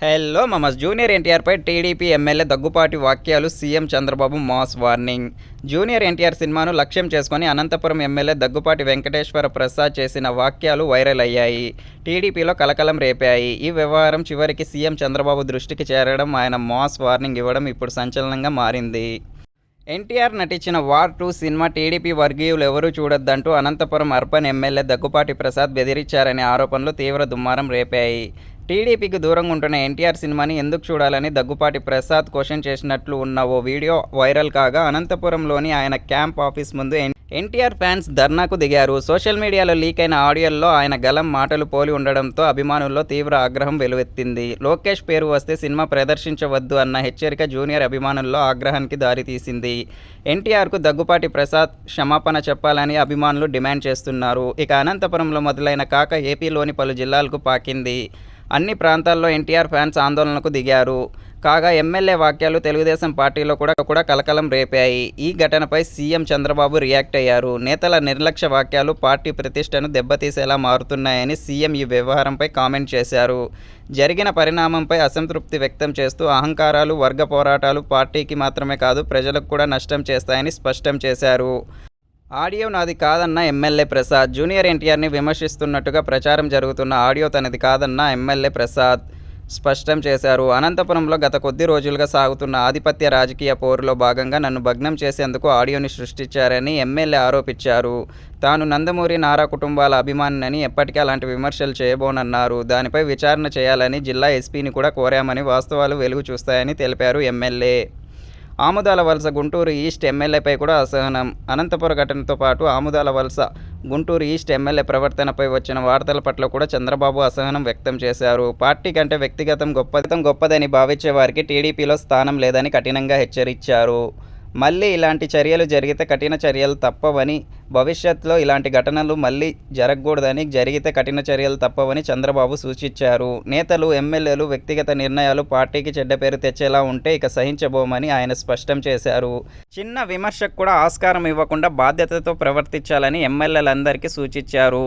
Hello మమస్ junior ఎన్టీఆర్పై TDP MLA Daggupati వాక్యాలు CM Chandrababu mass warning. Junior NTR సినిమాను లక్ష్యం చేసుకొని అనంతపురం ఎమ్మెల్యే దగ్గుపాటి వెంకటేశ్వర ప్రసాద్ చేసిన వాక్యాలు వైరల్ అయ్యాయి. టీడీపీలో కలకలం రేపాయి. ఈ వ్యవహారం చివరికి సీఎం చంద్రబాబు దృష్టికి చేరడం ఆయన మాస్ వార్నింగ్ ఇవ్వడం ఇప్పుడు సంచలనంగా మారింది. ఎన్టీఆర్ నటించిన వార్ టూ సినిమా టీడీపీ వర్గీయులు ఎవరూ చూడొద్దంటూ అనంతపురం అర్బన్ ఎమ్మెల్యే దగ్గుపాటి ప్రసాద్ బెదిరించారనే ఆరోపణలు తీవ్ర దుమ్మారం రేపాయి. టీడీపీకి దూరంగా ఉంటున్న ఎన్టీఆర్ సినిమాని ఎందుకు చూడాలని దగ్గుపాటి ప్రసాద్ క్వశ్చన్ చేసినట్లు ఉన్న ఓ వీడియో వైరల్ కాగా అనంతపురంలోని ఆయన క్యాంప్ ఆఫీస్ ముందు ఎన్- ఎన్టీఆర్ ఫ్యాన్స్ ధర్నాకు దిగారు. సోషల్ మీడియాలో లీక్ అయిన ఆడియోల్లో ఆయన గలం మాటలు పోలి ఉండడంతో అభిమానుల్లో తీవ్ర ఆగ్రహం వెలువెత్తింది. లోకేష్ పేరు వస్తే సినిమా ప్రదర్శించవద్దు అన్న హెచ్చరిక జూనియర్ అభిమానుల్లో ఆగ్రహానికి దారితీసింది. ఎన్టీఆర్కు దగ్గుపాటి ప్రసాద్ క్షమాపణ చెప్పాలని అభిమానులు డిమాండ్ చేస్తున్నారు. ఇక అనంతపురంలో మొదలైన కాక ఏపీలోని పలు జిల్లాలకు పాకింది. అన్ని ప్రాంతాల్లో ఎన్టీఆర్ ఫ్యాన్స్ ఆందోళనకు దిగారు. కాగా ఎమ్మెల్యే వాక్యాలు తెలుగుదేశం పార్టీలో కూడా కూడా కలకలం రేపాయి. ఈ ఘటనపై సీఎం చంద్రబాబు రియాక్ట్ అయ్యారు. నేతల నిర్లక్ష్య వాక్యాలు పార్టీ ప్రతిష్టను దెబ్బతీసేలా మారుతున్నాయని సీఎం ఈ వ్యవహారంపై కామెంట్ చేశారు. జరిగిన పరిణామంపై అసంతృప్తి వ్యక్తం చేస్తూ అహంకారాలు వర్గ పోరాటాలు పార్టీకి మాత్రమే కాదు ప్రజలకు కూడా నష్టం చేస్తాయని స్పష్టం చేశారు. ఆడియో నాది కాదన్న ఎమ్మెల్యే ప్రసాద్. జూనియర్ ఎన్టీఆర్ని విమర్శిస్తున్నట్టుగా ప్రచారం జరుగుతున్న ఆడియో తనది కాదన్న ఎమ్మెల్యే ప్రసాద్ స్పష్టం చేశారు. అనంతపురంలో గత కొద్ది రోజులుగా సాగుతున్న ఆధిపత్య రాజకీయ పోరులో భాగంగా నన్ను భగ్నం చేసేందుకు ఆడియోని సృష్టించారని ఎమ్మెల్యే ఆరోపించారు. తాను నందమూరి నారా కుటుంబాల అభిమానినని ఎప్పటికీ అలాంటి విమర్శలు చేయబోనన్నారు. దానిపై విచారణ చేయాలని జిల్లా ఎస్పీని కూడా కోరామని వాస్తవాలు వెలుగు చూస్తాయని తెలిపారు ఎమ్మెల్యే. ఆముదాల వలస గుంటూరు ఈస్ట్ ఎమ్మెల్యేపై కూడా అసహనం. అనంతపురం ఘటనతో పాటు ఆముదాల వలస గుంటూరు ఈస్ట్ ఎమ్మెల్యే ప్రవర్తనపై వచ్చిన వార్తల పట్ల కూడా చంద్రబాబు అసహనం వ్యక్తం చేశారు. పార్టీ కంటే వ్యక్తిగతం గొప్పతం గొప్పదని భావించే వారికి టీడీపీలో స్థానం లేదని కఠినంగా హెచ్చరించారు. మళ్ళీ ఇలాంటి చర్యలు జరిగితే కఠిన చర్యలు తప్పవని భవిష్యత్తులో ఇలాంటి ఘటనలు మళ్ళీ జరగకూడదని జరిగితే కఠిన చర్యలు తప్పవని చంద్రబాబు సూచించారు. నేతలు ఎమ్మెల్యేలు వ్యక్తిగత నిర్ణయాలు పార్టీకి చెడ్డ పేరు తెచ్చేలా ఉంటే ఇక సహించబోమని ఆయన స్పష్టం చేశారు. చిన్న విమర్శకు కూడా ఆస్కారం ఇవ్వకుండా బాధ్యతతో ప్రవర్తించాలని ఎమ్మెల్యేలందరికీ సూచించారు.